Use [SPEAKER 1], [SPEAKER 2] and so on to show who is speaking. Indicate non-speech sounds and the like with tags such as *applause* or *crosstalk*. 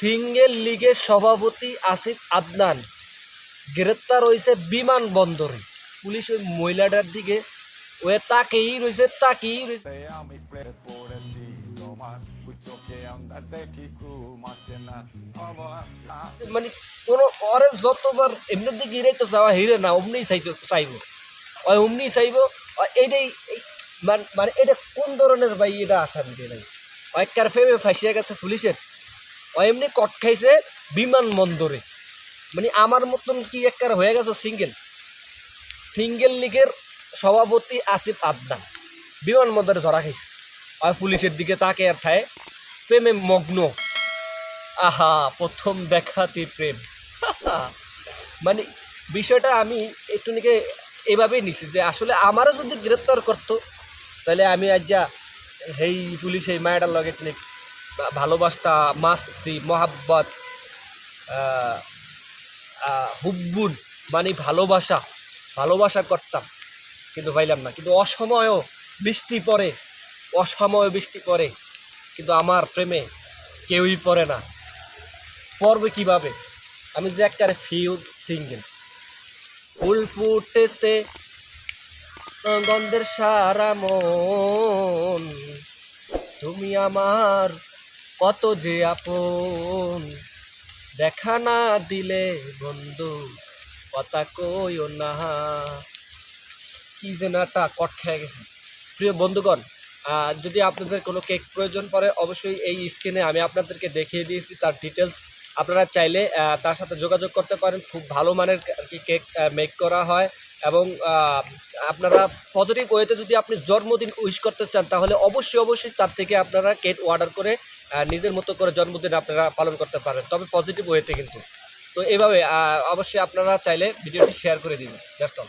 [SPEAKER 1] Single লীগের সভাপতি আসিফ আদনান। গ্রেপ্তার হয়েছে বিমানবন্দরে পুলিশ ওই মহিলাটার দিকে ওয়ে তাকেই রয়েছে তাকেই রয়েছে. মানে কোনো ওরে যতবার এমনি দিকে হিরে তো যাওয়া হিরে না অমনি চাইতো চাইব। ওই অমনি চাইব এইটাই এই- মান- মানে এটা কোন ধরনের ভাই এটা আসামি দিয়ে নাই একবার ফেমে ফাঁসিয়া গেছে পুলিশের। এমনি কট খাইছে বিমানবন্দরে। মানে আমার মতন কি একবার হয়ে গেছে সিঙ্গেল। সিঙ্গেল লীগের সভাপতি আসিফ আদনান বিমানবন্দরে ধরা খাইছে। আর পুলিশের দিকে তাকে আর ঠায় প্রেমে মগ্ন। আহা, প্রথম দেখাতে প্রেম। *laughs* মানে বিষয়টা আমি একটু নিকে এভাবেই নিছি যে আসলে আমারও যদি গ্রেপ্তার করতো, তাহলে আমি আজ যা এই পুলিশ এই মায়াটার লগে একটু ভা- ভালোবাসতা, মাস্তি, মহাব্বত হুব্বুন মানে ভালোবাসা ভালোবাসা করতাম। কিন্তু পাইলাম না। কিন্তু অসময়ও বৃষ্টি পড়ে, অসময় বৃষ্টি পড়ে, কিন্তু আমার প্রেমে কেউই পড়ে না। পড়বে কীভাবে? আমি যে একটা ফিউ সিঙ্গেল। ফুল ফুটেছে গন্ধের সারা মন। তুমি আমার কত যে আপন। দেখা না দিলে বন্ধু, কথা কইও না। কি যেন একটা কট খেয়ে গেছে। প্রিয় বন্ধুগণ যদি আপনাদের কোনো কেক প্রয়োজন পড়ে, অবশ্যই এই স্ক্রিনে আমি আপনাদেরকে দেখিয়ে দিয়েছি, তার ডিটেলস আপনারা চাইলে তার সাথে যোগাযোগ করতে পারেন। খুব ভালো মানের কি কেক মেক করা হয় এবং আপনারা পজিটিভ ওয়েতে যদি আপনি জন্মদিন উইশ করতে চান, তাহলে অবশ্যই অবশ্যই তার থেকে আপনারা কেক অর্ডার করে নিজের মতো করে জন্মদিন আপনারা পালন করতে পারেন। তবে পজিটিভ ওয়েতে কিন্তু। তো এভাবে অবশ্যই আপনারা চাইলে ভিডিওটি শেয়ার করে দিন অল